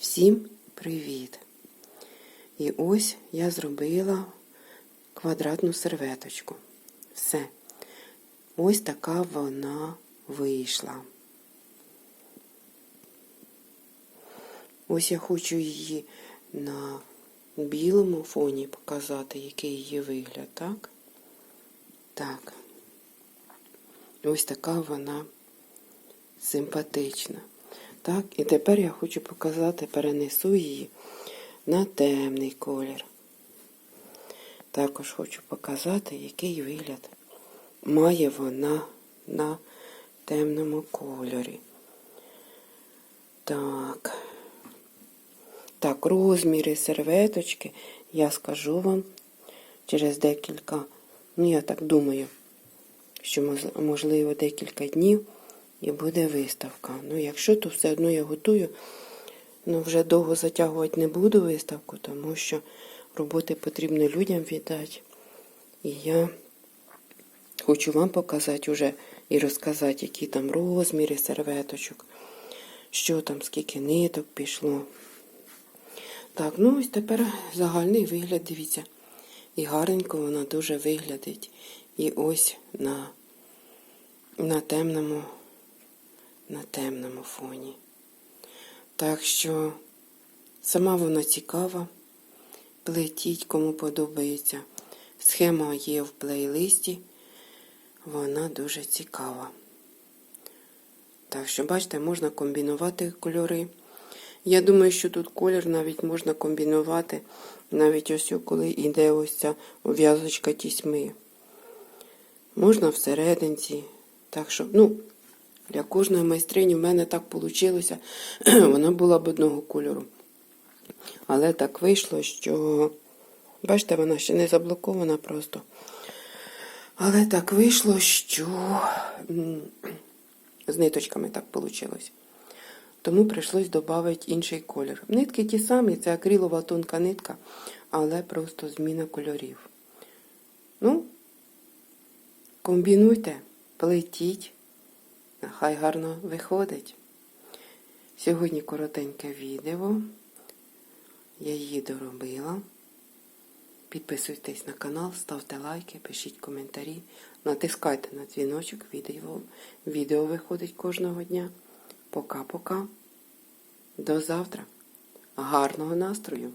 Всім привіт! І ось я зробила квадратну серветочку. Все. Ось така вона вийшла. Ось я хочу її на білому фоні показати, який її вигляд, так? Так. Ось така вона симпатична. Так, і тепер я хочу показати, перенесу її на темний колір. Також хочу показати, який вигляд має вона на темному кольорі. Так. Так, розміри серветочки я скажу вам через декілька, ну я так думаю, що можливо декілька днів і буде виставка. Ну, якщо, то все одно я готую. Ну, вже довго затягувати не буду виставку, тому що роботи потрібно людям віддати. І я хочу вам показати уже і розказати, які там розміри серветочок, що там, скільки ниток пішло. Так, ну ось тепер загальний вигляд, дивіться. І гарненько вона дуже виглядить. І ось на, на темному, на темному фоні. Так що сама вона цікава. Плетіть, кому подобається. Схема є в плейлисті. Вона дуже цікава. Так що, бачите, можна комбінувати кольори. Я думаю, що тут колір навіть можна комбінувати, навіть ось коли йде ось ця ув'язочка тісьми. Можна всерединці. Так що, ну, для кожної майстрині в мене так вийшло. Вона була б одного кольору. Але так вийшло, що, бачите, вона ще не заблокована просто. Але так вийшло, що з ниточками так вийшло. Тому прийшлось додати інший колір. Нитки ті самі, це акрилова тонка нитка, але просто зміна кольорів. Ну, комбінуйте, плетіть, нехай гарно виходить. Сьогодні коротеньке відео. Я її доробила. Підписуйтесь на канал, ставте лайки, пишіть коментарі, натискайте на дзвіночок, відео, відео виходить кожного дня. Пока-пока. До завтра. Гарного настрою!